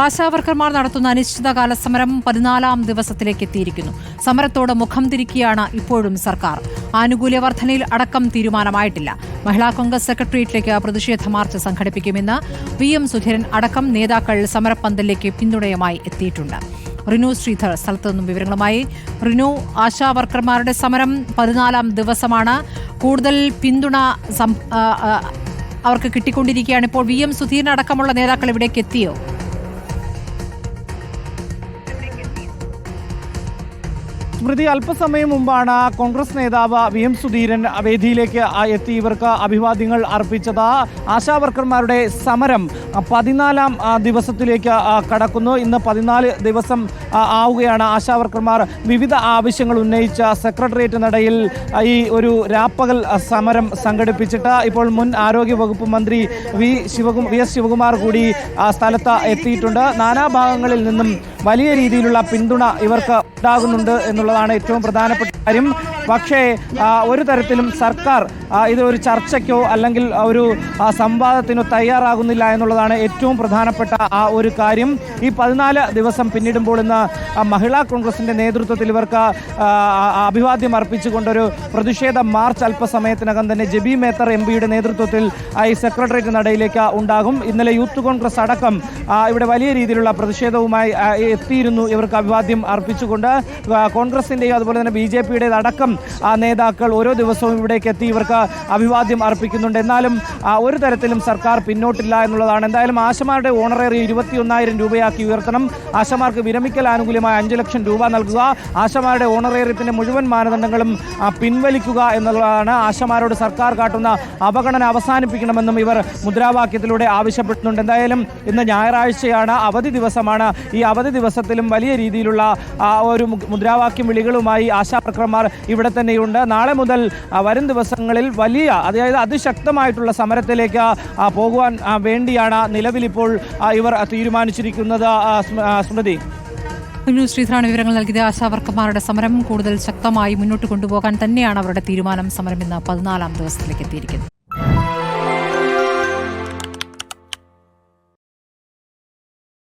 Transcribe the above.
ആശാവർക്കർമാർ നടത്തുന്ന അനിശ്ചിതകാല സമരം പതിനാലാം ദിവസത്തിലേക്ക് എത്തിയിരിക്കുന്നു. സമരത്തോട് മുഖം തിരിക്കുകയാണ് ഇപ്പോഴും സർക്കാർ. ആനുകൂല്യ വർധനയിൽ അടക്കം തീരുമാനമായിട്ടില്ല. മഹിളാ കോൺഗ്രസ് സെക്രട്ടേറിയറ്റിലേക്ക് പ്രതിഷേധ മാർച്ച് സംഘടിപ്പിക്കുമെന്ന് വി എം സുധീരൻ അടക്കം നേതാക്കൾ സമരപ്പന്തലിലേക്ക് പിന്തുണയുമായി എത്തിയിട്ടുണ്ട്. റിനു ശ്രീധർ സ്ഥലത്തു നിന്നും വിവരങ്ങളുമായി. റിനു ആശാവർക്കർമാരുടെ സമരം പതിനാലാം ദിവസമാണ്. കൂടുതൽ പിന്തുണ അവർക്ക് കിട്ടിക്കൊണ്ടിരിക്കുകയാണ് ഇപ്പോൾ. വി എം സുധീരൻ അടക്കമുള്ള നേതാക്കൾ ഇവിടേക്ക് എത്തിയോ? സ്മൃതി അല്പസമയം മുമ്പാണ് കോൺഗ്രസ് നേതാവ് വി എം സുധീരൻ വേദിയിലേക്ക് എത്തി. ഇവർക്ക് അഭിവാദ്യങ്ങൾ അർപ്പിച്ചത് ആശാവർക്കർമാരുടെ സമരം പതിനാലാം ദിവസത്തിലേക്ക് കടക്കുന്നു. ഇന്ന് പതിനാല് ദിവസം ആവുകയാണ് ആശാവർക്കർമാർ വിവിധ ആവശ്യങ്ങൾ ഉന്നയിച്ച സെക്രട്ടേറിയറ്റ് നടയിൽ ഈ ഒരു രാപ്പകൽ സമരം സംഘടിപ്പിച്ചിട്ട് ഇപ്പോൾ മുൻ ആരോഗ്യ വകുപ്പ് മന്ത്രി V Sivakumar V S Sivakumar കൂടി സ്ഥലത്ത് എത്തിയിട്ടുണ്ട്. നാനാഭാഗങ്ങളിൽ നിന്നും വലിയ രീതിയിലുള്ള പിന്തുണ ഇവർക്ക് ഉണ്ടാകുന്നുണ്ട് എന്നുള്ളതാണ് ഏറ്റവും പ്രധാനപ്പെട്ട കാര്യം. പക്ഷേ ഒരു തരത്തിലും സർക്കാർ ഇത് ഒരു ചർച്ചയ്ക്കോ അല്ലെങ്കിൽ ഒരു സംവാദത്തിനോ തയ്യാറാകുന്നില്ല എന്നുള്ളതാണ് ഏറ്റവും പ്രധാനപ്പെട്ട ആ ഒരു കാര്യം. ഈ പതിനാല് ദിവസം പിന്നിടുമ്പോൾ ഇന്ന് മഹിളാ കോൺഗ്രസിന്റെ നേതൃത്വത്തിൽ ഇവർക്ക് അഭിവാദ്യം അർപ്പിച്ചുകൊണ്ടൊരു പ്രതിഷേധ മാർച്ച് അല്പസമയത്തിനകം തന്നെ ജബി മേത്തർ എം പിയുടെ നേതൃത്വത്തിൽ ഈ സെക്രട്ടേറിയറ്റ് നടയിലേക്ക് ഉണ്ടാകും. ഇന്നലെ യൂത്ത് കോൺഗ്രസ് അടക്കം ഇവിടെ വലിയ രീതിയിലുള്ള പ്രതിഷേധവുമായി എത്തിയിരുന്നു. ഇവർക്ക് അഭിവാദ്യം അർപ്പിച്ചുകൊണ്ട് കോൺഗ്രസിന്റെയും അതുപോലെ തന്നെ ബി ജെ പിയുടേത് അടക്കം നേതാക്കൾ ഓരോ ദിവസവും ഇവിടേക്ക് എത്തി ഇവർക്ക് അഭിവാദ്യം അർപ്പിക്കുന്നുണ്ട്. എന്നാലും ഒരു തരത്തിലും സർക്കാർ പിന്നോട്ടില്ല എന്നുള്ളതാണ്. എന്തായാലും ആശമാരുടെ ഓണറേറി ഇരുപത്തിയൊന്നായിരം രൂപയാക്കി ഉയർത്തണം. ആശമാർക്ക് വിരമിക്കൽ ആനുകൂല്യമായ അഞ്ച് ലക്ഷം രൂപ നൽകുക. ആശമാരുടെ ഓണറേറിയത്തിന്റെ മുഴുവൻ മാനദണ്ഡങ്ങളും പിൻവലിക്കുക എന്നുള്ളതാണ് ആശമാരോട് സർക്കാർ കാട്ടുന്ന അവഗണന അവസാനിപ്പിക്കണമെന്നും ഇവർ മുദ്രാവാക്യത്തിലൂടെ ആവശ്യപ്പെടുന്നുണ്ട് എന്തായാലും ഇന്ന് ഞായറാഴ്ചയാണ് അവധി ദിവസമാണ്. ഈ അവധി ദിവസത്തിലും വലിയ രീതിയിലുള്ള ഒരു മുദ്രാവാക്യം വിളികളുമായി ആശാവർക്കർമാർ ഇവിടെ തന്നെയുണ്ട്. നാളെ മുതൽ വരും ദിവസങ്ങളിൽ വലിയ അതായത് അതിശക്തമായിട്ടുള്ള സമരത്തിലേക്ക് പോകുവാൻ വേണ്ടിയാണ് നിലവിലിപ്പോൾ ഇവർ തീരുമാനിച്ചിരിക്കുന്നത് സ്മൃതി. റിനു ശ്രീധരാണ് വിവരങ്ങൾ നൽകിയത് ആശാവർക്കർമാരുടെ സമരം കൂടുതൽ ശക്തമായി മുന്നോട്ട് കൊണ്ടുപോകാൻ തന്നെയാണ് അവരുടെ തീരുമാനം. സമരം ഇന്ന് പതിനാലാം ദിവസത്തിലേക്ക് എത്തിയിരിക്കുന്നത്